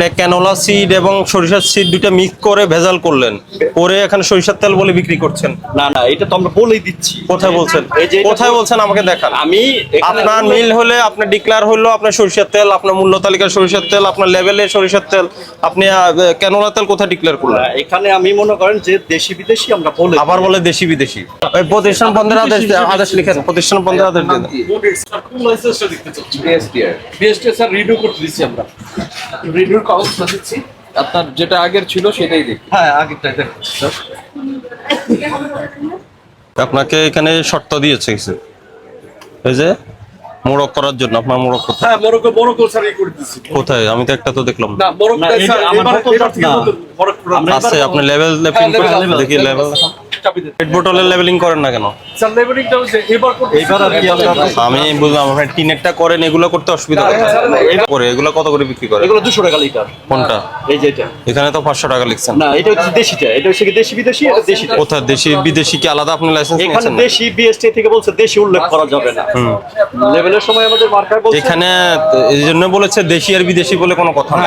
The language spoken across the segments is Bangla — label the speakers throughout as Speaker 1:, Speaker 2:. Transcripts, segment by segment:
Speaker 1: আপনি ক্যানোলা সিড এবং সরিষার সিড দুইটা মিক্স করে ভেজাল করলেন। করে এখানে সরিষার তেল বলে বিক্রি করছেন।
Speaker 2: না না এটা তো আমরা বলেই দিচ্ছি।
Speaker 1: কোথায় বলছেন? কোথায় বলছেন আমাকে দেখান।
Speaker 2: আমি
Speaker 1: আপনার মিল হলে আপনার ডিক্লেয়ার হলো আপনার সরিষার তেল আপনার মূল্য তালিকার সরিষার তেল আপনার লেভেলে সরিষার তেল আপনি ক্যানোলা তেল কোথায় ডিক্লেয়ার করলেন?
Speaker 2: এখানে আমি মনে করেন যে দেশি বিদেশি আমরা বলে
Speaker 1: আবার বলে দেশি বিদেশি। ওই প্রতিষ্ঠান বন্ধের আদেশ আদেশ লিখেন প্রতিষ্ঠান বন্ধের আদেশ দিন
Speaker 3: বিএসটিআর বিএসটিআর স্যার রিনিউ করতে দিচ্ছি আমরা। কাগজটা দিচ্ছি আপনার যেটা আগের ছিল সেটাই দেখি।
Speaker 2: হ্যাঁ আগেরটাই স্যার।
Speaker 1: আপনাকে এখানে শর্ত দিয়েছে কিছু এই যে মোড়ক করার জন্য আপনার মোড়ক কোথায়?
Speaker 4: হ্যাঁ মোরক্কো মোরক্কো স্যার এই করে
Speaker 1: কোথায়? আমি তো একটা তো দেখলাম।
Speaker 4: না
Speaker 2: এটা
Speaker 4: স্যার
Speaker 2: আমার
Speaker 1: আছে আপনি লেভেল লেভেলিং
Speaker 4: হ্যাঁ,
Speaker 1: দেখি লেভেল
Speaker 4: চাবি দেন।
Speaker 1: পেট বোতলের লেভেলিং করেন না কেন?
Speaker 4: স্যার লেভেলিংটা হচ্ছে এবার করতে
Speaker 2: এইবার আর কি
Speaker 1: আমি বুঝলাম আপনি টিনেরটা করেন এগুলো করতে অসুবিধা কোথায় করে এগুলো কত করে বিক্রি করে
Speaker 2: এগুলো দুশো টাকা লিটার
Speaker 1: কোনটা?
Speaker 2: এই যে এটা।
Speaker 1: এখানে তো পাঁচশো টাকা লিখছেন।
Speaker 2: না এটা হচ্ছে দেশিটা। এটা হচ্ছে দেশি বিদেশি এটা দেশিটা?
Speaker 1: কোথায় দেশি বিদেশি কি আলাদা আপনি লাইসেন্স
Speaker 2: এখানে দেশি বিএসটি থেকে বলছে দেশি উল্লেখ করা যাবে না। লেভেলের সময় আমাদের মার্কার বলছে
Speaker 1: এখানে এই জন্য বলেছে দেশি আর বিদেশি বলে কোনো কথা না।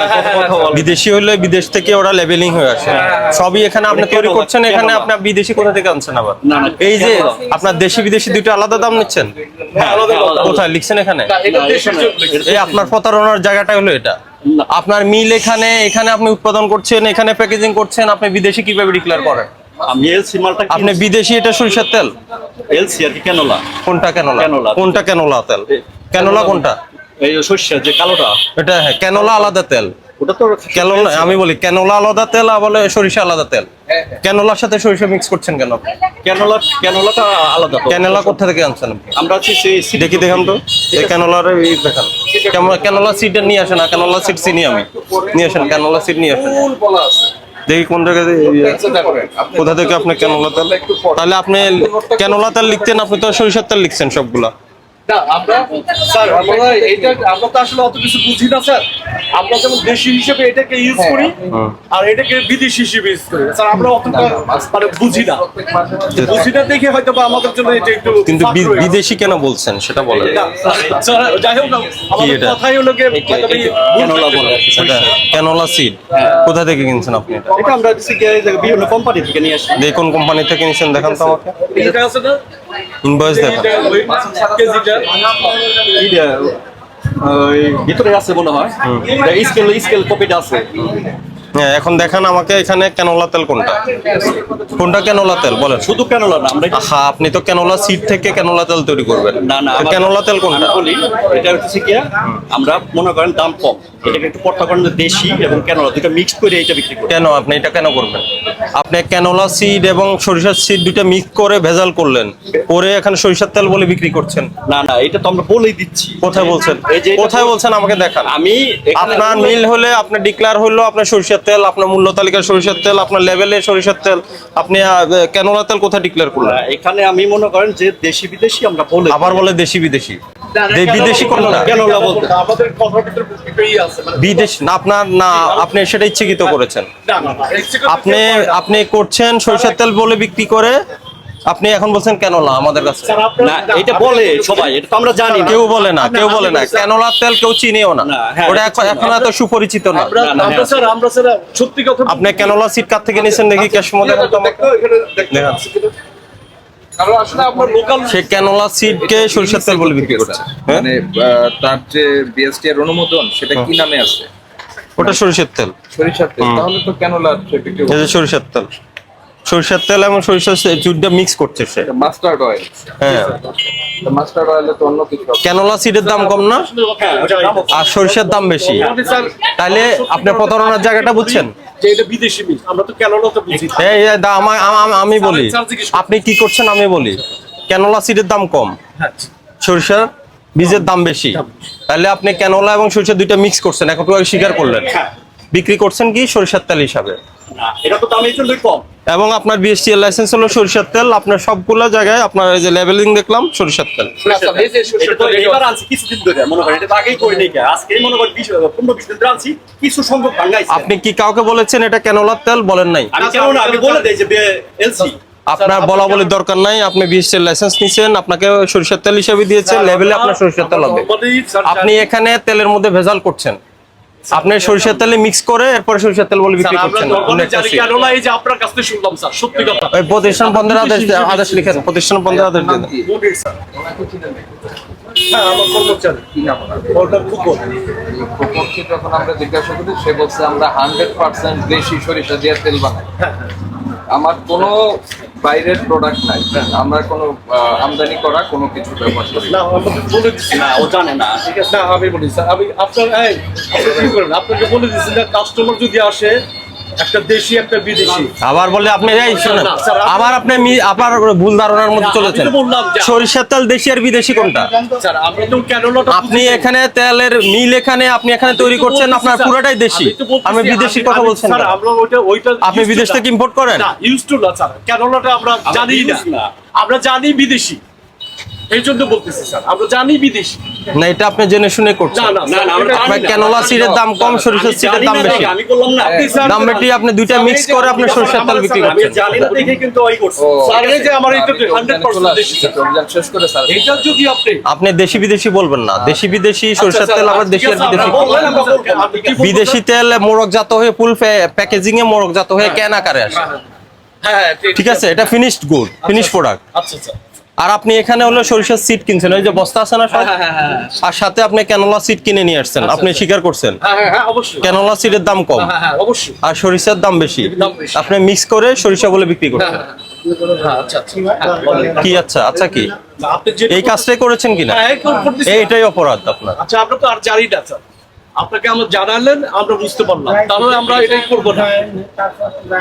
Speaker 1: বিদেশি হলে বিদেশ থেকে ওরা লেভেলিং হয়ে আসে। সবই এখানে আপনি তৈরি করছেন এখানে
Speaker 2: কেন?
Speaker 1: আপনার বিদেশি কোথা থেকে আনছেন আবার? এই যে আপনার দেশি বিদেশি দুটো আলাদা দাম নিচ্ছেন?
Speaker 2: হ্যাঁ।
Speaker 1: কোথায় লিখছেন এখানে। এই আপনার প্রতারণার জায়গাটা হলো এটা। আপনার মিল এখানে এখানে আপনি উৎপাদন করছেন এখানে প্যাকেজিং করছেন আপনি বিদেশি কীভাবে ডিক্লেয়ার করেন?
Speaker 2: আমি এলসি মালটা
Speaker 1: আপনি বিদেশি এটা সরিষার তেল?
Speaker 2: এলসি আর কি
Speaker 1: কোনটা কেনলা
Speaker 2: ক্যানোলা।
Speaker 1: কোনটা কেনলা তেল? ক্যানোলা কোনটা?
Speaker 2: এই শস্য যে কালোটা।
Speaker 1: এটা হ্যাঁ ক্যানোলা আলাদা তেল।
Speaker 2: ওটা তো
Speaker 1: ক্যানোলা আমি বলি ক্যানোলা আলাদা তেল আর বলে সরিষা আলাদা তেল। ক্যানোলার সাথে সরিষা মিক্স করছেন কেন?
Speaker 2: ক্যানোলা ক্যানোলাটা আলাদা
Speaker 1: ক্যানোলা কোথা থেকে আনছেন
Speaker 2: আমরা হচ্ছে সেই
Speaker 1: দেখি দেখান তো। এই ক্যানোলার দেখান। ক্যানোলা নিয়ে আসেন না ক্যানোলা সিড চিনি আমি। নিয়ে আসেন ক্যানোলা সিড নিয়ে আসেন।
Speaker 4: আছে।
Speaker 1: দেখি কোন জায়গায় কোথা থেকে আপনি ক্যানোলা তেল? তাহলে আপনি ক্যানোলা তেল লিখতেন আপনি তো সরিষার তেল লিখছেন সবগুলা।
Speaker 4: না আমরা স্যার আমরা এটা আমরা তো আসলে অত কিছু বুঝি না স্যার। আমরা যেমন দেশি হিসেবে এটাকে ইউজ করি আর এটাকে বিদেশি হিসেবে ইউজ করি। স্যার আমরা অতটা মানে বুঝি না। বুঝি না দেখে হয়তো বা আমাদের জন্য এটা একটু
Speaker 1: কিন্তু। বিদেশি কেন বলছেন সেটা বলেন।
Speaker 4: যাই হোক না আমাদের
Speaker 1: এটা?
Speaker 4: কথাই হলো
Speaker 2: ক্যানোলা বলে
Speaker 1: ক্যানোলা সিড কোথা থেকে কিনছেন আপনি এটা?
Speaker 2: এটা আমরা যে বিভিন্ন কোম্পানি থেকে নিয়ে আসি
Speaker 1: কোন কোম্পানি থেকে নিছেন দেখান তো আমাকে।
Speaker 4: এটা আছে না?
Speaker 1: ইনভয়েস
Speaker 4: ওই
Speaker 2: ভিতরে আছে মনে হয়। স্কেল স্কেল কপিটা আছে।
Speaker 1: হ্যাঁ এখন দেখান আমাকে এখানে ক্যানোলা তেল কোনটা। কোনটা ক্যানোলা তেল বলেন।
Speaker 2: শুধু ক্যানোলা না আমরা
Speaker 1: আহা আপনি তো ক্যানোলা সিড থেকে ক্যানোলা তেল তৈরি করবেন।
Speaker 2: না না
Speaker 1: ক্যানোলা তেল কোনটা?
Speaker 2: বলি এটা হচ্ছে কি আমরা মনে করেন দাম কম। এটাকে একটু দেশি এবং ক্যানোলা দুটো মিক্স করে এটা বিক্রি করি
Speaker 1: কেন আপনি এটা কেন করবেন? আপনি ক্যানোলা সিড এবং সরিষার সিড দুইটা মিক্স করে ভেজাল করলেন করে এখানে সরিষার তেল বলে বিক্রি করছেন।
Speaker 2: না না এটা তো আমরা বলেই দিচ্ছি।
Speaker 1: কোথায় বলছেন?
Speaker 2: এই যে
Speaker 1: কোথায় বলছেন আমাকে দেখান।
Speaker 2: আমি
Speaker 1: আপনার মিল হলে আপনার ডিক্লেয়ার হলো আপনার সরিষার তেল আপনার মূল্য তালিকার সরিষার তেল আপনার লেভেলে সরিষার তেল আপনি ক্যানোলা তেল কোথায় ডিক্লেয়ার করলেন?
Speaker 2: এখানে আমি মনে করেন যে দেশি বিদেশি আমরা বলে
Speaker 1: আবার বলে দেশি বিদেশি। বিদেশি
Speaker 2: ক্যানোলা
Speaker 4: আছে মানে
Speaker 1: বিদেশ না আপনার না আপনি সেটা ইচ্ছাকৃত করেছেন। আপনি। আপনি করছেন সরিষার তেল বলে বিক্রি করে। আপনি এখন বলছেন ক্যানোলা আমাদের কাছে?
Speaker 2: না এটা বলে সবাই এটা তো আমরা জানি
Speaker 1: কেউ বলে না কেউ বলে না।
Speaker 4: আমি
Speaker 1: ক্যানোলার তেল কেউ চিনেও না।
Speaker 2: হ্যাঁ,
Speaker 1: ওটা এখন এখন এত সুপরিচিত না।
Speaker 4: আমরা
Speaker 2: হ্যাঁ।
Speaker 4: স্যার আমরা স্যার সত্যি কথা
Speaker 1: আপনি ক্যানোলা সিট কার থেকে নিয়েছেন দেখি ক্যাশ মধ্যে দেখান।
Speaker 4: পাচ্ছি কিনা? কারণ আসলে আপনার লোকাল
Speaker 1: সে ক্যানোলা সিটকে সরিষার তেল বলে বিক্রি করছে। হ্যাঁ?
Speaker 3: মানে তার যে বিএসটিআর অনুমোদন সেটা কি নামে আছে?
Speaker 1: ওটা সরিষার তেল।
Speaker 3: সরিষার তেল। তাহলে তো
Speaker 1: এই সরিষার তেল। সরিষার তেল এবং সরিষার চুটটা মিক্স করছে সে।
Speaker 3: মাস্টার্ড অয়েল
Speaker 1: হ্যাঁ।
Speaker 3: মাস্টার্ড অয়েলে তো অন্য কিছু
Speaker 1: ক্যানোলা সিটের দাম কম না?
Speaker 2: হ্যাঁ
Speaker 1: আর সরিষার দাম বেশি। তাহলে আপনি প্রতারণার জায়গাটা বুঝছেন?
Speaker 4: যে এটা বিদেশি মিল আমরা তো ক্যানোলা তো বুঝি।
Speaker 1: আমা- বলি। আপনি কি করছেন আমি বলি। ক্যানোলা সিডের দাম কম।
Speaker 4: হ্যাঁ
Speaker 1: সরিষার বীজের দাম বেশি। তাহলে আপনি ক্যানোলা এবং সরিষা দুইটা মিক্স করছেন এখন শিকার স্বীকার করলেন। বিক্রি করছেন কি সরিষার তেল হিসাবে?
Speaker 2: না এটা তো দাম এই জন্যই কম।
Speaker 1: এবং আপনার বিএসটিএল লাইসেন্স হলো সরিষার তেল আপনার সবগুলো জায়গায় আপনার এই যে লেভেলিং দেখলাম সরিষার তেল।
Speaker 2: ভাঙ্গাইছে
Speaker 1: আপনি কি কাউকে বলেছেন এটা ক্যানোলার তেল? বলেন নাই।
Speaker 2: আমি কেমন আমি বলে দেই যে এলসি
Speaker 1: আপনার বলা বলির দরকার নাই আপনি বিএসটিএল লাইসেন্স নিছেন আপনাকে সরিষার তেল হিসেবে দিয়েছে লেভেলে আপনার সরিষার তেল হবে আপনি এখানে তেলের মধ্যে ভেজাল করছেন। আপনি সরিষার তেলে মিক্স করে এরপরে সরিষার তেল বলে বিক্রি করছেন।
Speaker 4: এই যে আপনার কাছ থেকে শুনলাম স্যার সত্যি কথা।
Speaker 1: ওই প্রতিষ্ঠান বন্ধের আদেশ আদেশ লিখেন প্রতিষ্ঠান বন্ধের আদেশ দিন।
Speaker 4: স্যার। হ্যাঁ
Speaker 3: যখন আমরা জিজ্ঞাসা করি সে বলছে আমরা হান্ড্রেড পার্সেন্ট দেশি সরিষা দিয়ে তেল বানাই। আমার কোনো বাইরের প্রোডাক্ট নাই। আমরা কোনো আহ, আমদানি করা কোনো কিছু ব্যবহার করি না।
Speaker 4: বলে দিচ্ছি
Speaker 2: না ও জানে না।
Speaker 4: ঠিক আছে। না আমি বলি স্যার আমি আপনার আপনাকে বলে দিচ্ছি না কাস্টমার যদি আসে একটা দেশি একটা বিদেশি।
Speaker 1: আবার বলে আপনি এই শোনেন
Speaker 4: না, স্যার, আপনি-
Speaker 1: আবার আপনি আবার ভুল ধারণার মধ্যে চলেছেন।
Speaker 4: আমি
Speaker 1: সরিষার তেল দেশি আর বিদেশি কোনটা?
Speaker 4: স্যার তো
Speaker 1: আপনি এখানে তেলের মিল এখানে আপনি এখানে তৈরি করছেন আপনার পুরোটাই দেশি। আপনি বিদেশির কথা বলছেন
Speaker 4: স্যার আমরা ওইটা ওইটা
Speaker 1: আপনি বিদেশ থেকে ইম্পোর্ট করেন?
Speaker 4: না ইউজ টু না স্যার। কেননাটা আমরা জানি না। আমরা জানি বিদেশি। এই জন্য বলতেছি স্যার। আমরা জানি বিদেশি।
Speaker 1: না এটা আপনি জেনে শুনে করছেন।
Speaker 4: না না
Speaker 2: না, আমরা।
Speaker 1: ক্যানোলা সিডের দাম কম সরিষার সিডের দাম বেশি।
Speaker 2: আমি না
Speaker 4: আপনি স্যার-
Speaker 1: দুইটা মিক্স করে আপনি সরিষার তেল বিক্রি
Speaker 2: আমি
Speaker 1: করছেন।
Speaker 2: জানি না দেখে কিন্তু ওই করছে।
Speaker 4: স্যার, এই যে আমার এটা 100% দেশি,
Speaker 3: অভিযান শেষ করে স্যার।
Speaker 4: এটা যদি আপনি।
Speaker 1: আপনি দেশি বিদেশি বলবেন না দেশি বিদেশি সরিষার
Speaker 4: আচ্ছা,
Speaker 1: তেল আবার দেশি আর
Speaker 4: আছে,
Speaker 1: বিদেশি বিদেশি তেল মোড়কজাত হয়ে ফুল প্যাকেজিং এ মোড়কজাত হয়ে ক্যান আকারে আসে?
Speaker 4: হ্যাঁ হ্যাঁ
Speaker 1: ঠিক আছে। এটা ফিনিশড গুড ফিনিশ প্রোডাক্ট
Speaker 4: আচ্ছা। আচ্ছা
Speaker 1: আর আপনি এখানে হলো সরিষার সিট কিনছেন ওই যে বস্তা আছে না সব?
Speaker 4: হ্যাঁ হ্যাঁ হ্যাঁ
Speaker 1: আর সাথে আপনি ক্যানোলা সিট কিনে নিয়ে আসছেন আপনি স্বীকার করছেন?
Speaker 4: হ্যাঁ হ্যাঁ হ্যাঁ অবশ্যই।
Speaker 1: ক্যানোলা সিটের দাম কম।
Speaker 4: হ্যাঁ হ্যাঁ অবশ্যই।
Speaker 1: আর সরিষার দাম বেশি। আপনি মিক্স করে সরিষা বলে বিক্রি
Speaker 4: হ্যাঁ
Speaker 1: করছেন
Speaker 4: হ্যাঁ। হ্যাঁ আচ্ছা আচ্ছা। হ্যাঁ।
Speaker 1: কি আচ্ছা আচ্ছা কি? এই কাজটাই করেছেন কিনা?
Speaker 4: হ্যাঁ।
Speaker 1: এইটাই অপরাধ আপনার।
Speaker 4: আচ্ছা আমরা তো আর স্যার আপনাকে আমরা জানালেন আমরা বুঝতে পারলাম। তাহলে আমরা এটাই করব না। না।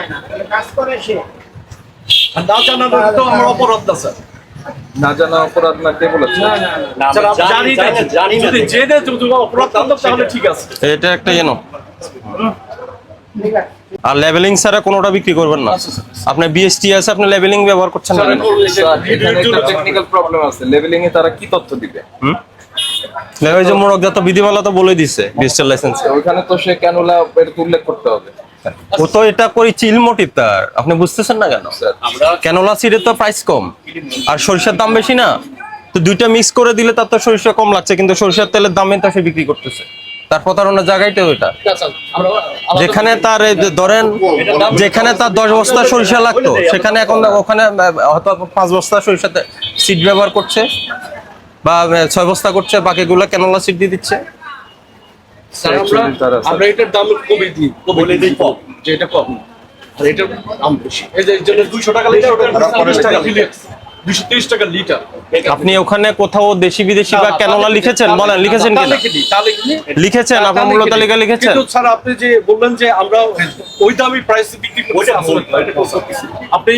Speaker 4: জানালে তো আমার অপরাধ না স্যার।
Speaker 3: না জানা অপরাধ না কে বলেছে?
Speaker 4: জানি
Speaker 2: জানি
Speaker 4: যদি অপরাধ তাহলে ঠিক আছে।
Speaker 1: এটা একটা যেন আর লেভেলিং ছাড়া কোনোটা বিক্রি করবেন না। আপনি বিএসটি আছে আপনি লেভেলিং ব্যবহার করছেন না
Speaker 3: টেকনিক্যাল প্রবলেম আছে। লেভেলিং এ তারা কি তথ্য দিবে?
Speaker 1: হুম? ওই যে মোড়কজাত বিধিমালা তো বলে দিছে ডিজিটাল লাইসেন্স।
Speaker 3: ওইখানে তো সে ক্যানোলা এর উল্লেখ করতে হবে।
Speaker 1: ও তো এটা করি চিল মোটিভ তার। আপনি বুঝতেছেন না কেন?
Speaker 3: স্যার
Speaker 2: আমরা
Speaker 1: ক্যানোলা সিডের তো প্রাইস কম। আর সরিষার দাম বেশি না। তো দুইটা মিক্স করে দিলে তার তো সরিষা কম লাগছে কিন্তু সরিষার তেলের দামে তো সে বিক্রি করতেছে। তার প্রতারণার জায়গায় তো
Speaker 4: আচ্ছা,
Speaker 1: যেখানে তার ধরেন যেখানে তার দশ বস্তা সরিষা লাগতো সেখানে এখন ওখানে হয়তো পাঁচ বস্তা সরিষাতে সিড ব্যবহার করছে। বা ছয় বস্তা করছে বাকিগুলো ক্যানোলা সিড দিয়ে দিচ্ছে?
Speaker 4: স্যার, আমরা এটার দাম কমে দিই
Speaker 2: বলে দিই কম।
Speaker 4: যে এটা কম। আর এটার দাম বেশি। এই যে জন্য দুইশো টাকা লিটার টাকা দুইশো তিরিশ টাকা। লিটার।
Speaker 1: আপনি ওখানে কোথাও দেশি বিদেশি বা ক্যানোলা লিখেছেন? বলেন লিখেছেন কিনা? লিখেছেন আপনার মূল্য তালিকা লিখেছেন?
Speaker 4: স্যার আপনি যে বললেন যে আমরা ওই দামি প্রাইসে বিক্রি করছি। আপনি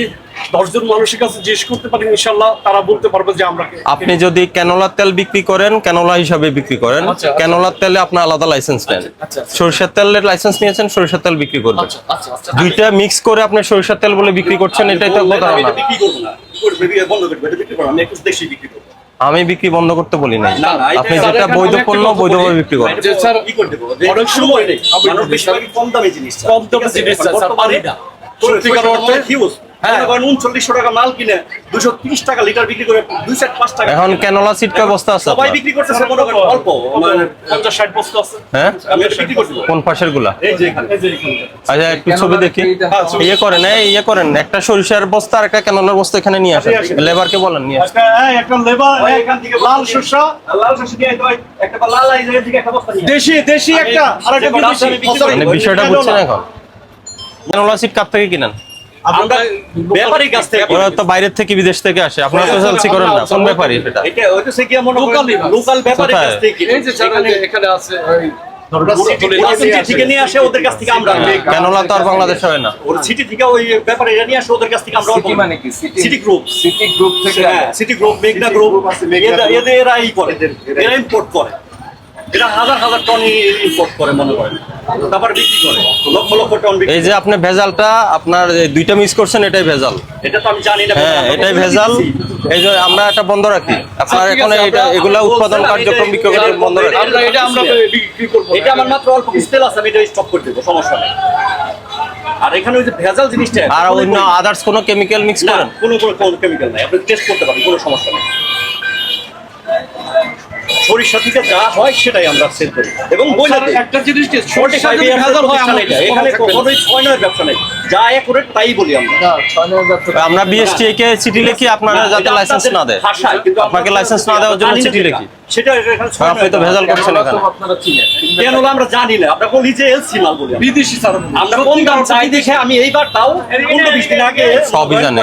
Speaker 4: দশজন মানুষের কাছে জিজ্ঞেস করতে পারেন ইনশাল্লাহ তারা বলতে পারবে যে আমরা
Speaker 1: আপনি যদি ক্যানোলার তেল বিক্রি করেন ক্যানোলা হিসাবে বিক্রি করেন
Speaker 4: আচ্ছা, আচ্ছা।
Speaker 1: ক্যানোলার তেলে আপনার আলাদা লাইসেন্স নেন।
Speaker 4: আচ্ছা, আচ্ছা।
Speaker 1: সরিষার তেলের লাইসেন্স নিয়েছেন সরিষার তেল বিক্রি করবেন।
Speaker 4: আচ্ছা আচ্ছা আচ্ছা
Speaker 1: দুইটা মিক্স করে আপনি সরিষার তেল বলে বিক্রি করছেন এটাই তো
Speaker 2: বললেন, আমি বিক্রি করব না। কি করবে? বিক্রি বন্ধ করবে এটা বিক্রি করব আমি একটু দেশি বিক্রি করব।
Speaker 1: আমি বিক্রি বন্ধ করতে বলি নাই। আপনি যেটা বৈধ পণ্য
Speaker 4: কথা
Speaker 1: বৈধভাবে বিক্রি করেন
Speaker 4: যে স্যার,
Speaker 2: কি করে দেবো
Speaker 4: অনেক সময় নেই।
Speaker 2: কম দামে জিনিস
Speaker 4: কম দামে জিনিস
Speaker 2: সত্যিকার অর্থে
Speaker 4: হ্যাঁ।
Speaker 2: উনচল্লিশশো টাকা মাল কিনে দুশো তিরিশ টাকা লিটার বিক্রি করে দুই সেট পাঁচ টাকা
Speaker 1: এখন ক্যানোলা সিট ব্যবস্থা আছে
Speaker 2: সবাই বিক্রি করতেছে মনে করেন অল্প মানে
Speaker 4: পঞ্চাশ ষাট বস্তা আছে।
Speaker 1: হ্যাঁ?
Speaker 2: আমি বিক্রি করছি।
Speaker 1: কোন পাশেরগুলা?
Speaker 2: এই যে এখানে
Speaker 4: এই যে এখানে।
Speaker 1: আচ্ছা একটু ছবি দেখি।
Speaker 4: হ্যাঁ,
Speaker 1: ইয়ে করেন ইয়ে করেন। একটা সরিষার বস্তা আর একটা ক্যানোলার বস্তা এখানে নিয়ে আসেন।
Speaker 4: আসেন।
Speaker 1: লেবারকে বলেন নিয়ে আসেন।
Speaker 4: একটা লেবার
Speaker 2: এখান থেকে
Speaker 4: লাল শসা
Speaker 2: লাল শস্য দিয়ে একটা একটা লাল এই জায়গা একটা বস্তা
Speaker 4: দেশি দেশি একটা আর
Speaker 1: মানে বিষয়টা। বুঝছেন এখন? ক্যানোলা সিট কাপ থেকে কিনেন?
Speaker 2: আমরা কাছ থেকে
Speaker 1: ওরা তো বাইরের থেকে বিদেশ থেকে আসে। আপনারা তো সেলসি করেন না কোন
Speaker 2: এটা কি মনে লোকাল কাছ থেকে।
Speaker 4: এই যে স্যার, এই যে এখানে আছে ওই
Speaker 2: ওরা সিটি থেকে নিয়ে আসে ওদের কাছ থেকে আমরা।
Speaker 1: ক্যানোলা তো আর বাংলাদেশে হয় না।
Speaker 2: ওর সিটি থেকে ওই ব্যাপারীরা নিয়ে আসে ওদের কাছ থেকে আমরা
Speaker 3: সিটি মানে কি?
Speaker 2: সিটি গ্রুপ
Speaker 3: সিটি গ্রুপ থেকে
Speaker 2: হ্যাঁ সিটি গ্রুপ মেঘনা গ্রুপ এদের এদের এরা ই করে। এরা ইম্পোর্ট করে। এরা হাজার হাজার টন ইম্পোর্ট করে মনে করেন তারপর বিক্রি করে লক্ষ লক্ষ টন
Speaker 1: এই যে আপনি ভেজালটা আপনার দুইটা মিক্স করছেন এটাই ভেজাল।
Speaker 2: এটা তো আমি জানি না
Speaker 1: হ্যাঁ এটাই ভেজাল। এই যে আমরা এটা বন্ধ রাখি। আপনার এখন এটা এগুলা উৎপাদন কার্যক্রম
Speaker 2: এটা-
Speaker 1: বিক্রয় বন্ধ রাখি।
Speaker 4: আমরা এটা আমরা বিক্রি করব
Speaker 2: এটা আমার মাত্র অল্প কিছু তেল আছে আমি এটা স্টপ করে দেবো সমস্যা নেই। আর এখানে ওই যে ভেজাল জিনিসটা
Speaker 1: আর অন্য আদার্স কোনো কেমিক্যাল মিক্স করেন?
Speaker 2: কোনো কোনো কোনো কেমিক্যাল নাই আপনি টেস্ট করতে পারেন কোনো সমস্যা নেই। সরিষা থেকে যা হয় সেটাই আমরা সেল করি। এবং বলে
Speaker 4: একটা জিনিস
Speaker 2: সরিষা
Speaker 4: সরিষা যদি ভেজাল হয়,
Speaker 2: প্রতিষ্ঠান
Speaker 4: আমার
Speaker 2: এটা।
Speaker 4: কিছু
Speaker 2: এখানে
Speaker 4: করার থাকবে না।
Speaker 2: কখনোই ছয় নয়ের ব্যবসা নেই। যা অ্যাকুরেট তাই বলি আমরা।
Speaker 3: না, ছয় নয় হাজার টাকা।
Speaker 1: আমরা বিএসটি কে চিঠি লিখি আপনারা যাতে লাইসেন্স না দেয়? আপনাকে লাইসেন্স না দেওয়ার জন্য চিঠি লিখি
Speaker 2: সেটা
Speaker 1: আপনি তো ভেজাল করছেন এখানে।
Speaker 3: আপনারা চিনেন।
Speaker 2: কেন আমরা জানি না আমরা বলি যে এলসি মাল বলি
Speaker 4: বিদেশি স্যার
Speaker 2: আমরা কোন দাম চাই দেখে আমি এইবার তাও দিন আগে
Speaker 1: সবই জানে।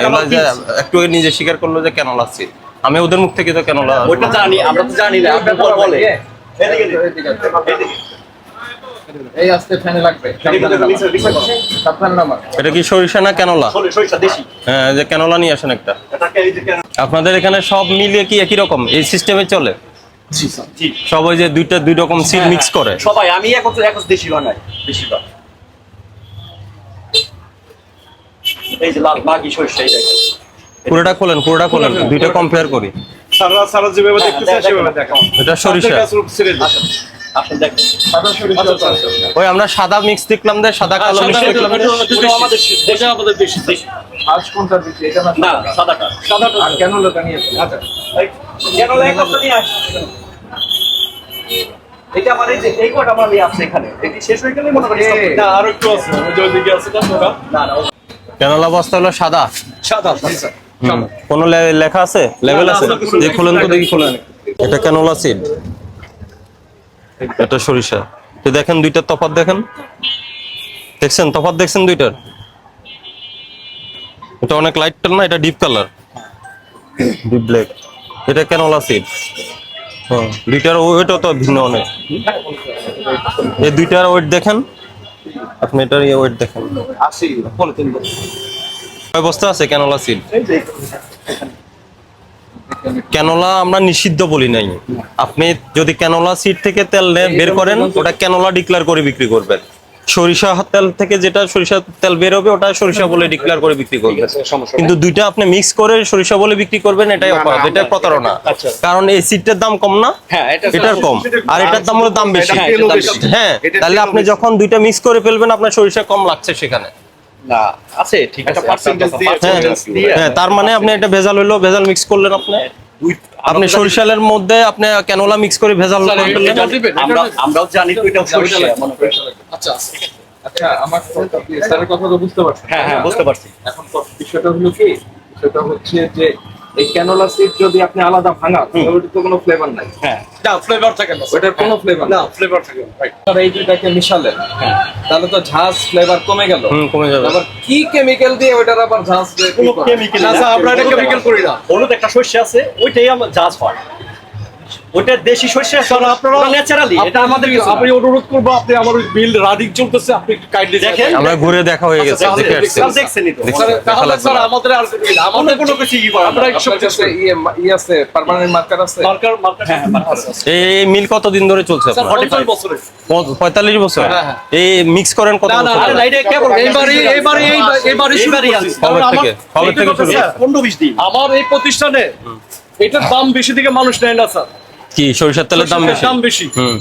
Speaker 1: একটু নিজে স্বীকার করল যে কেন লাগছে আমি ওদের মুখ থেকে তো কেন
Speaker 2: ওইটা জানি আমরা তো জানি না আপনি বল।
Speaker 3: এই আসতে ফ্যানে লাগবে।
Speaker 1: এটা কি সরিষা না কেনলা
Speaker 2: সরিষা দেশি।
Speaker 1: হ্যাঁ যে কেনলা নিয়ে আসেন একটা। আপনাদের এখানে সব মিলিয়ে কি একই রকম? এই সিস্টেমে চলে? সবাই যে দুইটা দুই রকম সিড মিক্স করে?
Speaker 2: সবাই আমি এখন এখন দেশি বানাই বেশিরভাগ এই যে লাল বাগি সরিষা এই দেখেন।
Speaker 1: পুরোটা খোলেন পুরোটা খোলেন। দুইটা কম্পেয়ার করি।
Speaker 4: সারা সারা যেভাবে
Speaker 2: হ্যাঁ,
Speaker 4: দেখতেছে সেভাবে
Speaker 2: দেখো।
Speaker 4: দেখো
Speaker 1: এটা সরিষা।
Speaker 2: দেখেন।
Speaker 3: সাদা সরিষা
Speaker 1: ওই আমরা সাদা মিক্স দেখলাম সাদা কালো মিক্স
Speaker 2: দেখলাম, আমাদের দেশে। আমাদের দেশি দেশি।
Speaker 3: আজ কোনটা দিচ্ছি? এটা না
Speaker 2: না সাদাটা। সাদাটা।
Speaker 3: আর কেন নিয়ে আচ্ছা।
Speaker 2: কেন নিয়ে আসছি এটা আমার এই যে এই কটা আমার নিয়ে আসছে এখানে। এটি শেষ হয়ে গেলে মনে করি
Speaker 4: না আরও একটু আছে। ওই যে ওইদিকে আছে না
Speaker 2: না না
Speaker 1: কেনলা বস্তা হলো সাদা
Speaker 4: সাদা।
Speaker 1: কোনো লেখা আছে? লেভেল আছে? যে খুলেন তো দেখি খুলেন। এটা কেনলা সিড এটা সরিষা। তো দেখেন দুইটার তফাৎ দেখেন। দেখছেন? তফাৎ দেখছেন দুইটার? এটা অনেক লাইট না এটা ডিপ কালার ডিপ ব্ল্যাক এটা কেনলা সিড হ্যাঁ দুইটার ওয়েটও তো ভিন্ন অনেক। এই দুইটার ওয়েট দেখেন। আপনি এটার ওয়েট দেখেন।
Speaker 3: আশি
Speaker 2: পলিথিন।
Speaker 1: কয় বস্তা আছে? কেনলা সিড ক্যানোলা আমরা নিষিদ্ধ বলি নাই। আপনি যদি ক্যানোলা সিড থেকে তেল বের করেন ওটা ক্যানোলা ডিক্লেয়ার করে বিক্রি করবেন। সরিষা তেল থেকে যেটা সরিষা তেল বের হবে ওটা সরিষা বলে ডিক্লেয়ার করে বিক্রি করবেন। কিন্তু দুইটা আপনি মিক্স করে সরিষা বলে বিক্রি করবেন এটাই অপরাধ এটা প্রতারণা। কারণ এই সিডটার দাম কম না?
Speaker 2: হ্যাঁ এটা
Speaker 1: এটার কম। আর এটার দাম হলো দাম
Speaker 2: হ্যাঁ, দাম বেশি।
Speaker 1: হ্যাঁ তাহলে আপনি যখন দুইটা মিক্স করে ফেলবেন আপনার সরিষা কম লাগছে সেখানে।
Speaker 2: না আছে ঠিক আছে
Speaker 4: percentage দিয়ে-
Speaker 1: হ্যাঁ। হ্যাঁ তার মানে আপনি এটা ভেজাল হইল ভেজাল মিক্স করলেন আপনি। আপনি সরিষালের মধ্যে আপনি ক্যানোলা মিক্স করে ভেজাল
Speaker 2: আমরা আমরাও জানি তো এটা সরিষা
Speaker 3: আচ্ছা আচ্ছা আমার কথা স্যারের কথা তো বুঝতে পারছি
Speaker 2: হ্যাঁ হ্যাঁ বুঝতে পারছি।
Speaker 3: এখন বিষয়টা হলো কি সেটা হচ্ছে যে এই ক্যানোলা সিড যদি আপনি আলাদা ভাঙা ওটার তো কোনো ফ্লেভার নাই।
Speaker 2: হ্যাঁ।
Speaker 4: না ফ্লেভার থাকে না
Speaker 3: ওটার কোনো ফ্লেভার
Speaker 4: না ফ্লেভার থাকে না right.
Speaker 3: এই দুইটাকে মিশালেন। তাহলে তো ঝাঁজ ফ্লেভার কমে গেল।
Speaker 1: হুম কমে যাবে।
Speaker 3: আবার কি কেমিক্যাল দিয়ে ওটার আবার ঝাঁজ দিয়ে
Speaker 2: কোনো? কেমিক্যাল
Speaker 4: না আমরা এটা কেমিক্যাল করি না।
Speaker 2: হলুদ একটা শস্য আছে ওইটাই আমার জাজ হয়। ওইটা দেশি
Speaker 4: স্যার আপনারা
Speaker 2: ন্যাচারালি এটা আমাদের না।
Speaker 4: আমি অনুরোধ করব আপনি আমার ওই বিল রানিং চলতেছে আপনি কাইন্ডলি
Speaker 2: দেখেন।
Speaker 1: আমরা ঘুরে দেখা হয়ে গেছে
Speaker 2: আচ্ছা,
Speaker 1: দেখে আসছি
Speaker 2: দেখছেনই তো।
Speaker 4: তাহলে স্যার আমাদের আর
Speaker 2: আমাদের
Speaker 4: আমাদের
Speaker 2: কোনো কিছু ই করার
Speaker 4: আমরা
Speaker 2: না।
Speaker 3: ইয়ে ই আছে পার্মানেন্ট মার্কার আছে
Speaker 4: মার্কার মার্কার
Speaker 2: হ্যাঁ, আছে।
Speaker 1: এই মিল কতদিন ধরে চলছে
Speaker 4: স্যার 45 বছরে
Speaker 1: পঁয়- পঁয়তাল্লিশ বছর
Speaker 4: হ্যাঁ, হ্যাঁ।
Speaker 1: এই মিক্স করেন কত
Speaker 4: না, না,
Speaker 1: বছর
Speaker 2: আরে
Speaker 1: ধরে?
Speaker 2: না, এটা কেবল
Speaker 4: এইবারই এইবারই এই- এইবারই শুরু
Speaker 2: এইবারই
Speaker 4: করছি।
Speaker 1: কবে থেকে? কবে থেকে শুরু?
Speaker 4: স্যার,
Speaker 2: পনেরো বিশ দিন
Speaker 4: আমার এই প্রতিষ্ঠানে এটার দাম বেশি থেকে মানুষ নেয় না স্যার
Speaker 1: কি সরিষার তেলের দাম বেশি?
Speaker 4: দাম বেশি।
Speaker 1: হুম।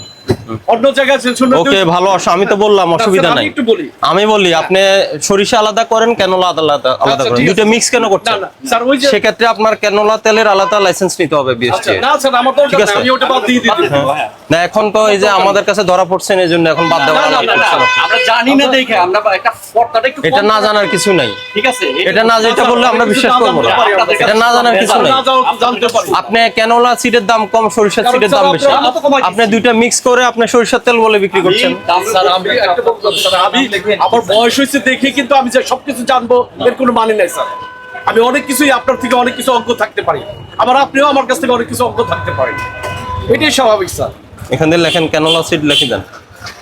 Speaker 4: অন্য জায়গায়
Speaker 1: ওকে ভালো আমি তো বললাম অসুবিধা
Speaker 4: স্যার, আমি
Speaker 1: নাই। আমি বলি আপনি সরিষা আলাদা করেন কেনলা আলাদা আলাদা
Speaker 4: আচ্ছা,
Speaker 1: করেন। দুটো মিক্স কেন করছেন
Speaker 4: না স্যার ওই যে
Speaker 1: সেক্ষেত্রে আপনার কেনলা তেলের আলাদা লাইসেন্স নিতে হবে
Speaker 4: আচ্ছা,
Speaker 1: বিএসটি
Speaker 4: না স্যার আমার
Speaker 1: ঠিক আছে।
Speaker 4: আমি ওটা বাদ দিয়ে
Speaker 2: হ্যাঁ।
Speaker 1: না এখন তো এই যে আমাদের কাছে ধরা পড়ছেন এই জন্য এখন বাদ দেওয়া
Speaker 2: আমরা জানি না দেখে আমরা একটা একটু
Speaker 1: এটা না জানার কিছু নাই।
Speaker 2: ঠিক আছে
Speaker 1: এটা না যেটা বললে আমরা বিশ্বাস করব না। এটা না জানার কিছু নাই। আপনি কেনলা সিডের দাম কম সরিষার সিডের দাম বেশি।
Speaker 2: তো
Speaker 1: আপনি দুইটা মিক্স করে আপনি সরিষার তেল বলে বিক্রি করছেন?
Speaker 4: আমি একটা বলতাম স্যার আমি আমার বয়স হয়েছে দেখে কিন্তু আমি যে সবকিছু জানব এর কোনো মানে নাই স্যার। আমি অনেক কিছুই আপনার থেকে অনেক কিছু অজ্ঞ থাকতে পারি। আবার আপনিও আমার কাছ থেকে অনেক কিছু অজ্ঞ থাকতে পারেন। এটাই স্বাভাবিক স্যার।
Speaker 1: এখান থেকে লেখেন ক্যানোলা সিড লেখে দেন।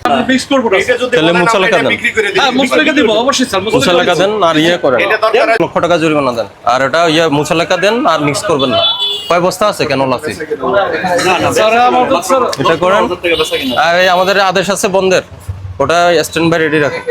Speaker 1: তাহলে দেন।
Speaker 4: হ্যাঁ মুসলিকা
Speaker 1: দেন আর ইয়ে করেন। লক্ষ টাকা জরিমানা দেন। আর এটা ইয়ে দেন আর মিক্স করবেন না। কয় বস্তা আছে
Speaker 4: কেন
Speaker 1: এটা করেন। আর আমাদের আদেশ আছে বন্ধের। ওটা স্ট্যান্ড বাই রেডি রাখেন।